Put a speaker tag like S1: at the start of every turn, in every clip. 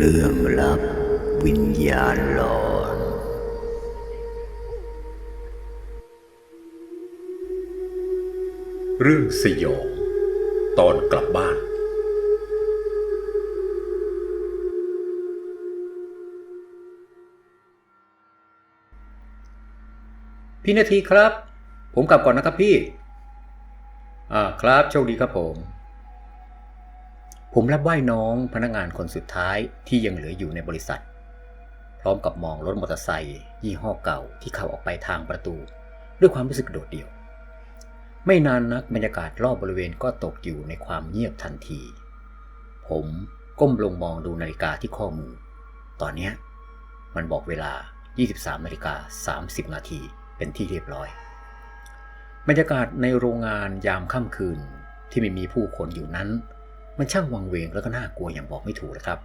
S1: เรื่องลับวิญญาณหลอน
S2: เรื่องสยอง ตอนกลับบ้าน
S3: พี่นาทีครับ ผมกลับก่อนนะครับพี่ อ่าครับ โชคดีครับผม ผมรับไหว้น้องพนักงานคนสุดท้ายที่ยังเหลืออยู่ในบริษัท พร้อมกับมองรถมอเตอร์ไซค์ยี่ห้อเก่าที่ข้าออกไปทางประตู ด้วยความรู้สึกโดดเดี่ยว ไม่นานนักบรรยากาศรอบบริเวณก็ตกอยู่ในความเงียบทันที ผมก้มลงมองดูนาฬิกาที่ข้อมือ ตอนนี้มันบอกเวลา 23นาฬิกา30 นาทีเป็นที่เรียบร้อย บรรยากาศในโรงงานยามค่ำคืนที่ไม่มีผู้คนอยู่นั้น มันช่างวังเวงแล้วก็น่ากลัวอย่างบอกไม่ถูกเลยครับ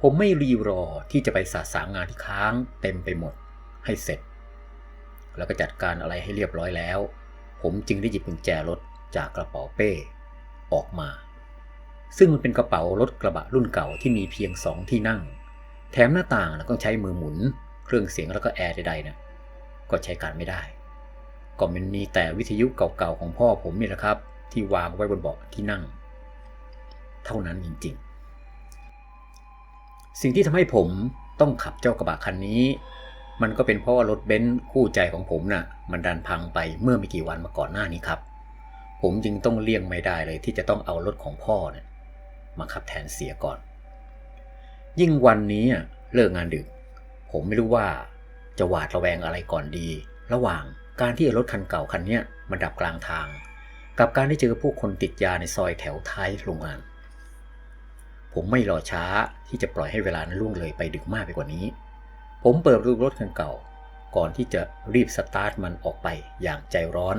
S3: ผมไม่รีรอที่จะไปสาสางงานที่ค้างเต็มไปหมดให้เสร็จ แล้วก็จัดการอะไรให้เรียบร้อยแล้ว ผมจึงได้หยิบกุญแจรถจากกระเป๋าเป้ ออกมา ซึ่งมันเป็นกระเป๋ารถกระบะรุ่นเก่าที่มีเพียงสองที่นั่ง แถมหน้าต่างนะต้องใช้มือหมุน เครื่องเสียงแล้วก็แอร์ใดๆนะก็ใช้การไม่ได้ ก็มันมีแต่วิทยุเก่าๆของพ่อผมนี่แหละครับ ที่วางไว้บนเบาะที่นั่ง เท่านั้นจริงๆ สิ่งที่ทำให้ผมต้องขับเจ้ากระบะคันนี้ มันก็เป็นเพราะว่ารถเบนซ์คู่ใจของผมน่ะ มันดันพังไปเมื่อไม่กี่วันมาก่อนหน้านี้ครับ ผมจึงต้องเลี่ยงไม่ได้เลยที่จะต้องเอารถของพ่อเนี่ยมาขับแทนเสียก่อน ยิ่งวันนี้เลิกงานดึก ผมไม่รู้ว่าจะหวาดระแวงอะไรก่อนดี ระหว่างการที่รถคันเก่าคันนี้มันดับกลางทาง กับการที่เจอพวกคนติดยาในซอยแถวท้ายโรงงาน ผมไม่รอช้าที่จะปล่อยให้เวลานั้นล่วงเลยไปดึกมากไปกว่านี้ ผมเปิดดูรถคันเก่า ก่อนที่จะรีบสตาร์ทมันออกไปอย่างใจร้อน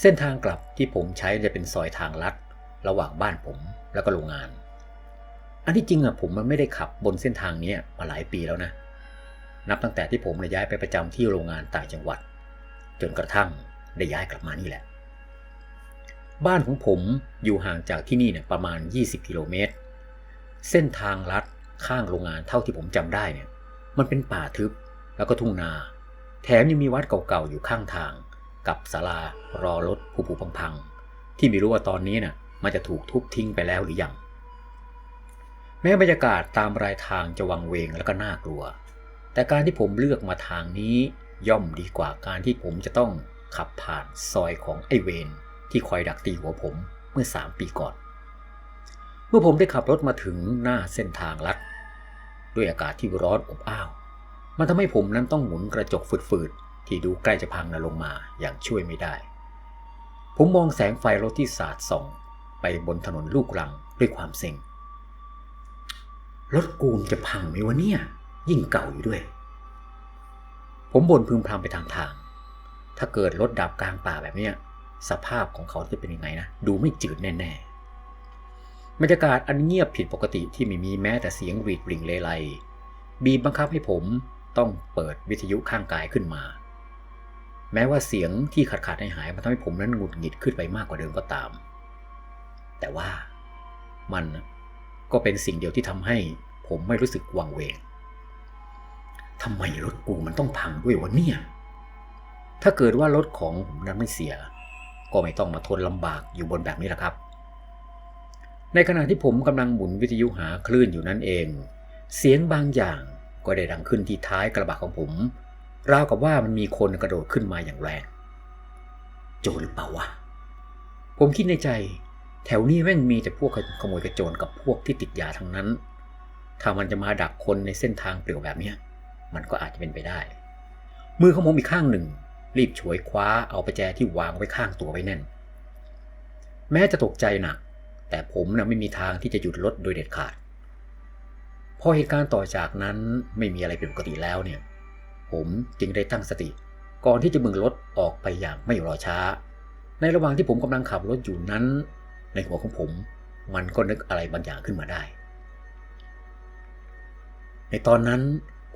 S3: เส้นทางกลับที่ผมใช้จะเป็นซอยทางลัด ระหว่างบ้านผมแล้วก็โรงงาน อันที่จริงอะผมมันไม่ได้ขับบนเส้นทางนี้มาหลายปีแล้วนะ นับตั้งแต่ที่ผมย้ายไปประจำที่โรงงานต่างจังหวัด จนกระทั่งได้ย้ายกลับมานี่แหละ บ้านของผมอยู่ห่างจากที่นี่เนี่ยประมาณ 20 กิโลเมตร เส้นทางลัดข้างโรงงานเท่าที่ผมจำได้เนี่ย มันเป็นป่าทึบแล้วก็ทุ่งนา แถมยังมีวัดเก่าๆอยู่ข้างทาง กับศาลารอรถผุๆพังๆ ที่ไม่รู้ว่าตอนนี้น่ะมันจะถูกทุบทิ้งไปแล้วหรือยัง แม้บรรยากาศตามรายทางจะวังเวงและก็น่ากลัว แต่การที่ผมเลือกมาทางนี้ย่อมดีกว่าการที่ผมจะต้องขับผ่านซอยของไอเวนที่คอยดักตีหัวผมเมื่อ 3 ปีก่อน มื่อผมได้ขับรถมาถึงหน้าเส้นทางลัด ด้วยอากาศที่ร้อนอบอ้าว มันทำให้ผมนั้นต้องหมุนกระจกฝืดๆ ที่ดูใกล้จะพังนะลงมาอย่างช่วยไม่ได้ ผมมองแสงไฟรถที่สาดส่อง ไปบนถนนลูกรังด้วยความเซ็งรถกูมจะพังไหมวะเนี่ย ยิ่งเก่าอยู่ด้วย ผมบ่นพึมพำไปทางทาง ถ้าเกิดรถดับกลางป่าแบบเนี้ย สภาพของเขาจะเป็นยังไงนะ ดูไม่จืดแน่ๆ บรรยากาศอันเงียบผิดปกติที่ไม่มีแม้แต่เสียงหวีดริ่งเลไลบีบบังคับให้ผมต้องเปิดวิทยุข้างกายขึ้นมา แม้ว่าเสียงที่ขาดขาดหายหายมันทำให้ผมนั้นหงุดหงิดขึ้นไปมากกว่าเดิมก็ตาม แต่ว่ามันก็เป็นสิ่งเดียวที่ทำให้ผมไม่รู้สึกวังเวงทำไมรถกูมันต้องพังด้วยวะเนี่ย ถ้าเกิดว่ารถของผมนั้นไม่เสีย ก็ไม่ต้องมาทนลำบากอยู่บนแบบนี้ละครับ ในขณะที่ผมกำลังหมุนวิทยุหาคลื่นอยู่นั่นเอง เสียงบางอย่างก็ได้ดังขึ้นที่ท้ายกระบะของผม ราวกับว่ามันมีคนกระโดดขึ้นมาอย่างแรง โจรหรือเปล่าวะ ผมคิดในใจ แถวนี้แม่งมีแต่พวกขโมยกระโจนกับพวกที่ติดยาทั้งนั้น ถ้ามันจะมาดักคนในเส้นทางเปลี่ยวแบบเนี้มันก็อาจจะเป็นไปได้ มือของผมอีกข้างหนึ่ง รีบฉวยคว้าเอาประแจที่วางไว้ข้างตัวไว้แน่น แม้จะตกใจหนัก แต่ผมนะไม่มีทางที่จะหยุดรถโดยเด็ดขาด พอเหตุการณ์ต่อจากนั้นไม่มีอะไรเป็นปกติแล้วเนี่ย ผมจึงได้ตั้งสติ ก่อนที่จะมึงรถออกไปอย่างไม่รอช้า ในระหว่างที่ผมกำลังขับรถอยู่นั้น ในหัวของผมมันก็นึกอะไรบางอย่างขึ้นมาได้ ในตอนนั้น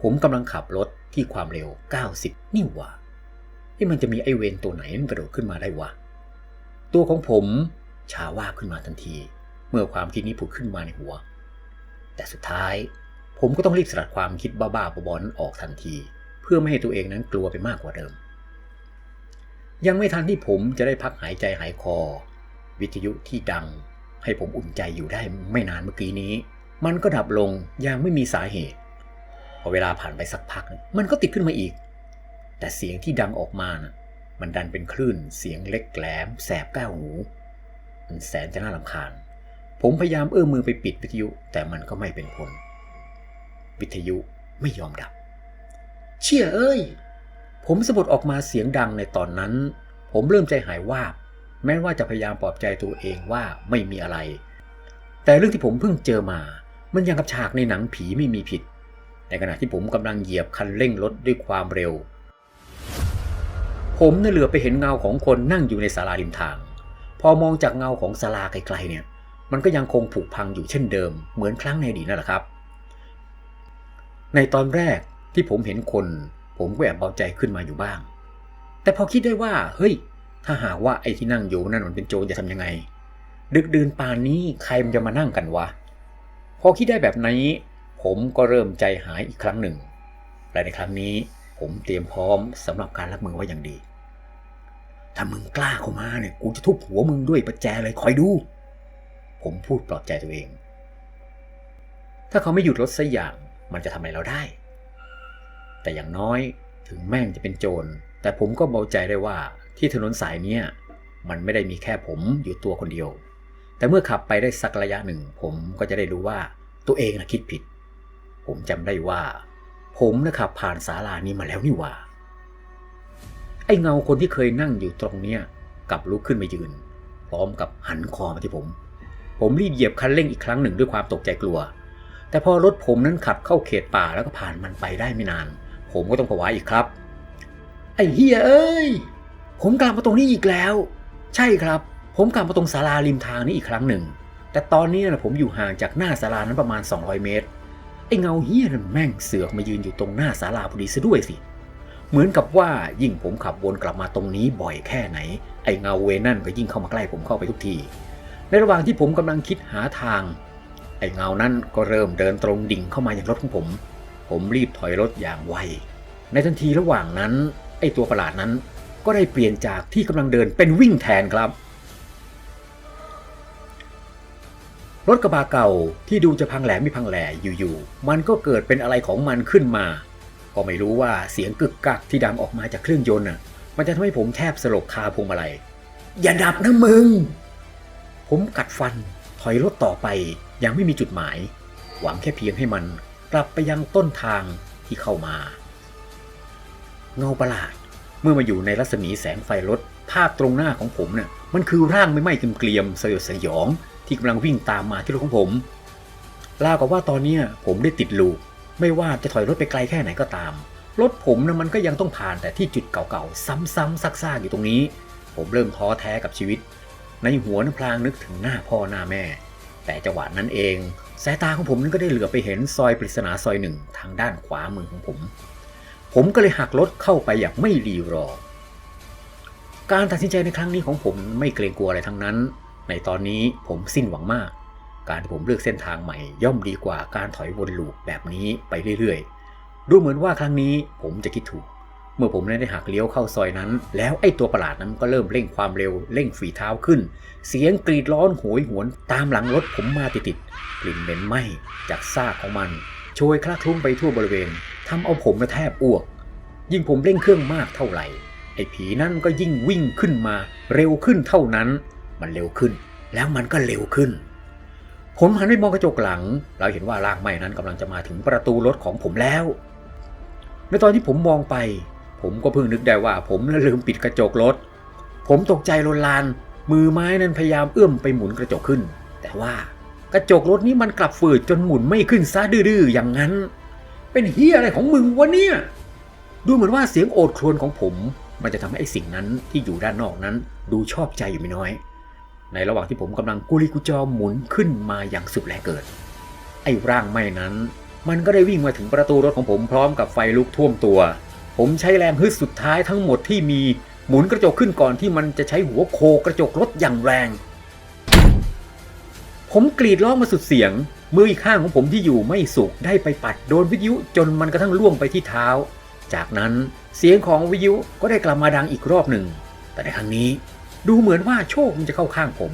S3: ผมกำลังขับรถที่ความเร็ว 90 นี่ว่าที่มันจะมีไอเวนตัวไหนมันกระโดดขึ้นมาได้วะ ตัวของผม ชาว่าขึ้นมาทันที เมื่อความคิดนี้ผุดขึ้นมาในหัว แต่สุดท้าย ผมก็ต้องรีบสลัดความคิดบ้าๆบอๆนั้นออกทันที เพื่อไม่ให้ตัวเองนั้นกลัวไปมากกว่าเดิม ยังไม่ทันที่ผมจะได้พักหายใจหายคอ วิทยุที่ดัง ให้ผมอุ่นใจอยู่ได้ไม่นานเมื่อกี้นี้ มันก็ดับลงอย่างไม่มีสาเหตุ พอเวลาผ่านไปสักพักมันก็ติดขึ้นมาอีก แต่เสียงที่ดังออกมาน่ะมันดันเป็นคลื่นเสียงเล็กแหลมแสบก้าวหู มันแสนจะน่ารำคาญ ผมพยายามเอื้อมมือไปปิดวิทยุ แต่มันก็ไม่เป็นผล วิทยุไม่ยอมดับ เชี่ยเอ้ย ผมสะบัดออกมาเสียงดังในตอนนั้น ผมเริ่มใจหายวาบ แม้ว่าจะพยายามปลอบใจตัวเองว่าไม่มีอะไร แต่เรื่องที่ผมเพิ่งเจอมา มันยังกับฉากในหนังผีไม่มีผิด ในขณะที่ผมกำลังเหยียบคันเร่งรถด้วยความเร็ว ผมน่ะเหลือไปเห็นเงาของคนนั่งอยู่ในศาลาริมทาง อมองจากเงาของศาลาไกลๆเนี่ย มันก็ยังคงผุพังอยู่เช่นเดิม เหมือนครั้งในอดีตนั่นแหละครับ ในตอนแรกที่ผมเห็นคน ผมก็แอบเบาใจขึ้นมาอยู่บ้าง แต่พอคิดได้ว่า เฮ้ย ถ้าหากว่าไอ้ที่นั่งอยู่นั่นมันเป็นโจรจะทำยังไง ดึกดื่นป่านนี้ใครมันจะมานั่งกันวะ พอคิดได้แบบนี้ ผมก็เริ่มใจหายอีกครั้งหนึ่ง และในครั้งนี้ผมเตรียมพร้อมสำหรับการรับมือไว้อย่างดี ถ้ามึงกล้าเข้ามาเนี่ยกูจะทุบหัวมึงด้วยประแจเลยคอยดู ผมพูดปลอบใจตัวเอง ถ้าเขาไม่หยุดรถสักอย่างมันจะทำอะไรเราได้ แต่อย่างน้อยถึงแม่งจะเป็นโจร แต่ผมก็เบาใจได้ว่าที่ถนนสายเนี้ยมันไม่ได้มีแค่ผมอยู่ตัวคนเดียว แต่เมื่อขับไปได้สักระยะหนึ่ง ผมก็จะได้รู้ว่าตัวเองนะคิดผิด ผมจำได้ว่า ผมนะขับผ่านศาลานี้มาแล้วนี่ว่า ไอ้เงาคนที่เคยนั่งอยู่ตรงเนี้ยกลับลุกขึ้นมายืน พร้อมกับหันคอมาที่ผม ผมรีบเหยียบคันเร่งอีกครั้งหนึ่งด้วยความตกใจกลัว แต่พอรถผมนั้นขับเข้าเขตป่าแล้วก็ผ่านมันไปได้ไม่นาน ผมก็ต้องผวาอีกครับ ไอ้เฮียเอ้ย ผมกลับมาตรงนี้อีกแล้ว ใช่ครับ ผมกลับมาตรงศาลาริมทางนี้อีกครั้งหนึ่ง แต่ตอนนี้นะผมอยู่ห่างจากหน้าศาลานั้นประมาณ 200 เมตร ไอ้เงาเฮียนั่นแม่งเสือกมายืนอยู่ตรงหน้าศาลาพอดีซะด้วยสิ เหมือนกับว่ายิ่งผมขับวนกลับมาตรงนี้บ่อยแค่ไหน ไอ้เงาเวนั่นก็ยิ่งเข้ามาใกล้ผมเข้าไปทุกที ในระหว่างที่ผมกำลังคิดหาทาง ไอ้เงานั้นก็เริ่มเดินตรงดิ่งเข้ามาอย่างรถของผม ผมรีบถอยรถอย่างไว ในทันทีระหว่างนั้น ไอ้ตัวประหลาดนั้นก็ได้เปลี่ยนจากที่กำลังเดินเป็นวิ่งแทนครับรถกระบะเก่าที่ดูจะพังแหลมไม่พังแหล่อยู่ๆ มันก็เกิดเป็นอะไรของมันขึ้นมา ก็ไม่รู้ว่าเสียงกึกกักที่ดังออกมาจากเครื่องยนต์น่ะ มันจะทำให้ผมแทบสลบคาพวงมาลัย อย่าดับนะมึง ผมกัดฟันถอยรถต่อไปยังไม่มีจุดหมาย หวังแค่เพียงให้มันกลับไปยังต้นทางที่เข้ามา เงาประหลาดเมื่อมาอยู่ในรัศมีแสงไฟรถภาพตรงหน้าของผมเนี่ยมันคือร่างไม่ไหม้เกรียมสยดสยองที่กำลังวิ่งตามมาที่รถของผมรากับว่าตอนนี้ผมได้ติดลูก ไม่ว่าจะถอยรถไปไกลแค่ไหนก็ตาม รถผมนะมันก็ยังต้องผ่านแต่ที่จุดเก่าๆ ซ้ำๆซักๆอยู่ตรงนี้ ผมเริ่มท้อแท้กับชีวิต ในหัวนพลางนึกถึงหน้าพ่อหน้าแม่ แต่จังหวะนั้นเอง สายตาของผมนั้นก็ได้เหลือไปเห็นซอยปริศนาซอยหนึ่งทางด้านขวามือของผม ผมก็เลยหักรถเข้าไปอย่างไม่รีรอ การตัดสินใจในครั้งนี้ของผมไม่เกรงกลัวอะไรทั้งนั้น ในตอนนี้ผมสิ้นหวังมาก การผมเลือกเส้นทางใหม่ ย่อมดีกว่าการถอยวนลูปแบบนี้ไปเรื่อยๆ ดูเหมือนว่าครั้งนี้ผมจะคิดถูก เมื่อผมได้หักเลี้ยวเข้าซอยนั้น แล้วไอ้ตัวประหลาดนั้นก็เริ่มเร่งความเร็วเร่งฝีเท้าขึ้น เสียงกรีดร้อนโหยหวนตามหลังรถผมมาติดๆกลิ่นเหม็นไหม้จากซากของมันโชยคลาคลุ้งไปทั่วบริเวณทำเอาผมนะแทบอ้วก ยิ่งผมเร่งเครื่องมากเท่าไหร่ไอ้ผีนั่นก็ยิ่งวิ่งขึ้นมา เร็วขึ้นเท่านั้น มันเร็วขึ้น แล้วมันก็เร็วขึ้น ผมหันไปมองกระจกหลัง เราเห็นว่าร่างไม้นั้นกำลังจะมาถึงประตูรถของผมแล้ว ในตอนที่ผมมองไป ผมก็เพิ่งนึกได้ว่า ผมลืมปิดกระจกรถ ผมตกใจโลนลาน มือไม้นั้นพยายามเอื้อมไปหมุนกระจกขึ้น แต่ว่ากระจกรถนี้มันกลับฝืดจนหมุนไม่ขึ้นซะดื้อๆอย่างนั้น เป็นเฮียอะไรของมึงวะเนี่ย ดูเหมือนว่าเสียงโอดครวญของผม มันจะทำให้ไอ้สิ่งนั้นที่อยู่ด้านนอกนั้น ดูชอบใจอยู่ไม่น้อย ในระหว่างที่ผมกำลังกุลีกุจอหมุนขึ้นมาอย่างสุดแรงเกิด ไอ้ร่างไม้นั้น มันก็ได้วิ่งมาถึงประตูรถของผมพร้อมกับไฟลุกท่วมตัว ผมใช้แรงฮึดสุดท้ายทั้งหมดที่มีหมุนกระจกขึ้นก่อนที่มันจะใช้หัวโคกระจกรถอย่างแรงผผมกรีดร้องมาสุดเสียง มืออีกข้างของผมที่อยู่ไม่สุขได้ไปปัดโดนวิทยุจนมันกระทั่งล่วงไปที่เท้า จากนั้นเสียงของวิทยุก็ได้กลับมาดังอีกรอบหนึ่ง แต่ในครั้งนี้ ดูเหมือนว่าโชคมันจะเข้าข้างผม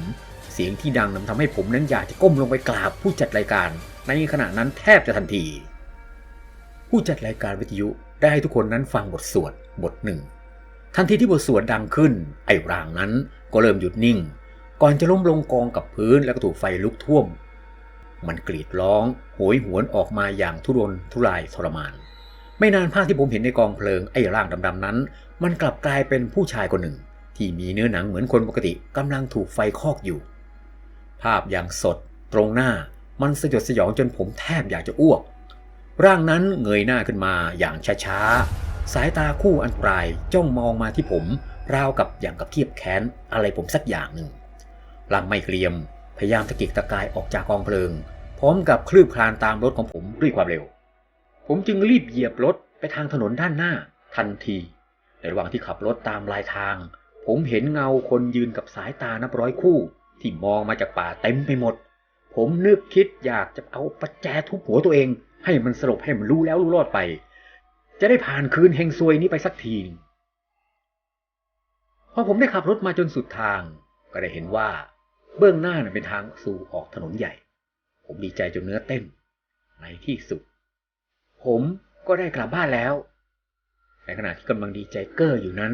S3: เสียงที่ดังนั้นทำให้ผมนั้นอยากจะก้มลงไปกราบผู้จัดรายการ ในขณะนั้นแทบจะทันที ผู้จัดรายการวิทยุได้ให้ทุกคนนั้นฟังบทสวดบทหนึ่ง ทันทีที่บทสวดดังขึ้น ไอ้ร่างนั้นก็เริ่มหยุดนิ่ง ก่อนจะล้มลงกองกับพื้นแล้วก็ถูกไฟลุกท่วม มันกรีดร้องโหยหวนออกมาอย่างทุรนทุรายทรมาน ไม่นานภาพที่ผมเห็นในกองเพลิงไอ้ร่างดำๆนั้น มันกลับกลายเป็นผู้ชายคนหนึ่ง ที่มีเนื้อหนังเหมือนคนปกติกำลังถูกไฟคอกอยู่ ภาพอย่างสด ตรงหน้ามันสยดสยองจนผมแทบอยากจะอ้วก ร่างนั้นเงยหน้าขึ้นมาอย่างช้าๆ สายตาคู่อันตรายจ้องมองมาที่ผม ราวกับอย่างกับเทียบแค้นอะไรผมสักอย่างหนึ่งร่างไม่เกรียม พยายามตะกิกตะกายออกจากกองเพลิง พร้อมกับคลืบคลานตามรถของผมด้วยความเร็ว ผมจึงรีบเหยียบรถไปทางถนนด้านหน้าทันที ในระหว่างที่ขับรถตามลายทาง ผมเห็นเงาคนยืนกับสายตานับร้อยคู่ ที่มองมาจากป่าเต็มไปหมด ผมนึกคิดอยากจะเอาประแจทุบหัวตัวเอง ให้มันสลบให้มันรู้แล้วรู้รอดไป จะได้ผ่านคืนเฮงซวยนี้ไปสักทีพอผมได้ขับรถมาจนสุดทาง ก็ได้เห็นว่า เบื้องหน้านะเป็นทางสู่ออกถนนใหญ่ ผมดีใจจนเนื้อเต้น ในที่สุด ผมก็ได้กลับบ้านแล้วในขณะที่กำลังดีใจเก้ออยู่นั้น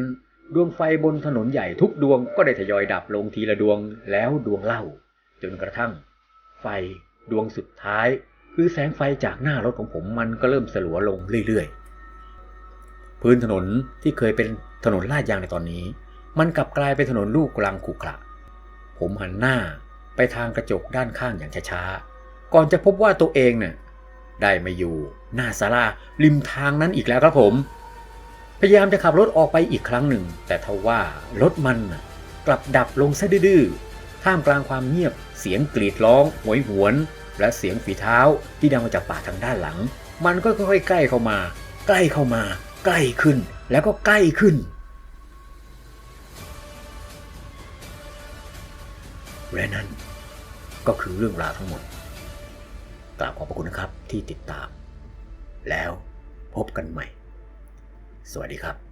S3: ดวงไฟบนถนนใหญ่ทุกดวงก็ได้ทยอยดับลงทีละดวงแล้วดวงเล่า จนกระทั่ง ไฟดวงสุดท้าย คือแสงไฟจากหน้ารถของผมมันก็เริ่มสลัวลงเรื่อยๆ พื้นถนนที่เคยเป็นถนนลาดยางในตอนนี้ มันกลับกลายเป็นถนนลูกกลางขุขระผมหันหน้าไปทางกระจกด้านข้างอย่างช้าๆ ก่อนจะพบว่าตัวเองเนี่ยได้มาอยู่หน้าศาลาริมทางนั้นอีกแล้วครับผม พยายามจะขับรถออกไปอีกครั้งหนึ่ง แต่ทว่ารถมันกลับดับลงซะดื้อๆท่ามกลางความเงียบเสียงกรีดร้องโหยหวน และเสียงฝีเท้าที่ดังมาจากป่าทางด้านหลัง มันก็ค่อยๆใกล้เข้ามา ใกล้เข้ามา ใกล้ขึ้น แล้วก็ใกล้ขึ้น และนั่นก็คือเรื่องราวทั้งหมดกราบขอบพระคุณนะครับที่ติดตาม แล้วพบกันใหม่ สวัสดีครับ